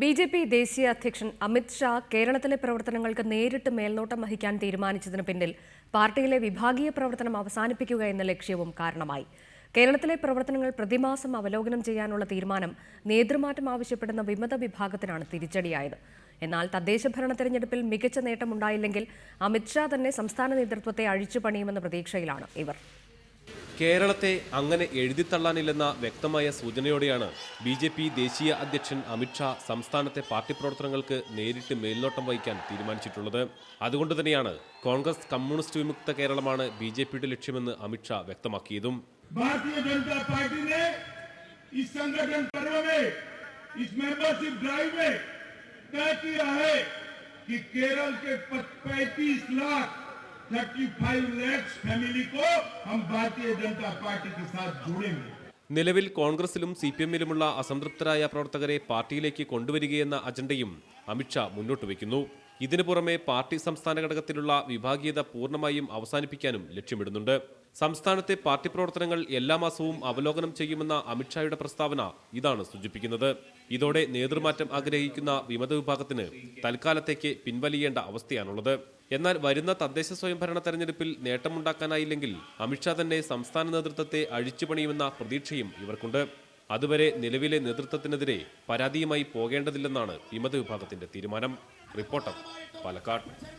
B J P ദേശീയ അധ്യക്ഷൻ അമിത് ഷാ കേരളത്തിലെ പ്രവർത്തനങ്ങൾക്ക് നേരിട്ട് മേൽനോട്ടം വഹിക്കാൻ തീരുമാനിച്ചതിന് പിന്നിൽ പാർട്ടിയിലെ വിഭാഗീയ പ്രവർത്തനം അവസാനിപ്പിക്കുക എന്ന ലക്ഷ്യവും കാരണമായി. കേരളത്തിലെ പ്രവർത്തനങ്ങൾ പ്രതിമാസം അവലോകനം ചെയ്യാനുള്ള തീരുമാനം നേതൃമാറ്റം ആവശ്യപ്പെടുന്ന വിമത വിഭാഗത്തിനാണ് തിരിച്ചടിയായത്. എന്നാൽ തദ്ദേശ ഭരണ തെരഞ്ഞെടുപ്പിൽ മികച്ച നേട്ടമുണ്ടായില്ലെങ്കിൽ അമിത് ഷാ തന്നെ സംസ്ഥാന നേതൃത്വത്തെ അഴിച്ചുപണിയുമെന്ന പ്രതീക്ഷയിലാണ് ഇവർ. കേരളത്തെ അങ്ങനെ എഴുതിത്തള്ളാനില്ലെന്ന വ്യക്തമായ സൂചനയോടെയാണ് ബി ജെ പി ദേശീയ അധ്യക്ഷൻ അമിത്ഷാ സംസ്ഥാനത്തെ പാർട്ടി പ്രവർത്തനങ്ങൾക്ക് നേരിട്ട് മേൽനോട്ടം വഹിക്കാൻ തീരുമാനിച്ചിട്ടുള്ളത് അതുകൊണ്ട് തന്നെയാണ് കോൺഗ്രസ് കമ്മ്യൂണിസ്റ്റ് വിമുക്ത കേരളമാണ് ബി ജെ പിയുടെ ലക്ഷ്യമെന്ന് അമിത്ഷാ വ്യക്തമാക്കിയതും भारतीय जनता पार्टी ने इस संगठन पर्व में इस मेंबरशिप ड्राइव में तय किया है कि केरल के 35 लाख 35 लैक्स फैमिली को हम भारतीय जनता पार्टी के साथ जोड़ेंगे നിലവിൽ കോൺഗ്രസിലും സി പി എമ്മിലുമുള്ള അസംതൃപ്തരായ പ്രവർത്തകരെ പാർട്ടിയിലേക്ക് കൊണ്ടുവരികയെന്ന അജണ്ടയും അമിത്ഷാ മുന്നോട്ട് വയ്ക്കുന്നു ഇതിനു പുറമെ പാർട്ടി സംസ്ഥാന ഘടകത്തിലുള്ള വിഭാഗീയത പൂർണ്ണമായും അവസാനിപ്പിക്കാനും ലക്ഷ്യമിടുന്നുണ്ട് സംസ്ഥാനത്തെ പാർട്ടി പ്രവർത്തനങ്ങൾ എല്ലാ മാസവും അവലോകനം ചെയ്യുമെന്ന അമിത്ഷായുടെ പ്രസ്താവന ഇതാണ് സൂചിപ്പിക്കുന്നത് ഇതോടെ നേതൃമാറ്റം ആഗ്രഹിക്കുന്ന വിമത വിഭാഗത്തിന് തൽക്കാലത്തേക്ക് പിൻവലിയേണ്ട അവസ്ഥയാണുള്ളത് എന്നാൽ വരുന്ന തദ്ദേശ സ്വയംഭരണ തെരഞ്ഞെടുപ്പിൽ നേട്ടമുണ്ടാക്കാനായില്ലെങ്കിൽ അമിത്ഷാ തന്നെ സംസ്ഥാന നേതൃത്വത്തെ അഴിച്ചുപണിയുമെന്ന പ്രതീക്ഷയും ഇവർക്കുണ്ട്. അതുവരെ നിലവിലെ നേതൃത്വത്തിനെതിരെ പരാതിയുമായി പോകേണ്ടതില്ലെന്നാണ് വിമത വിഭാഗത്തിന്റെ തീരുമാനം. റിപ്പോർട്ടർ പാലക്കാട്.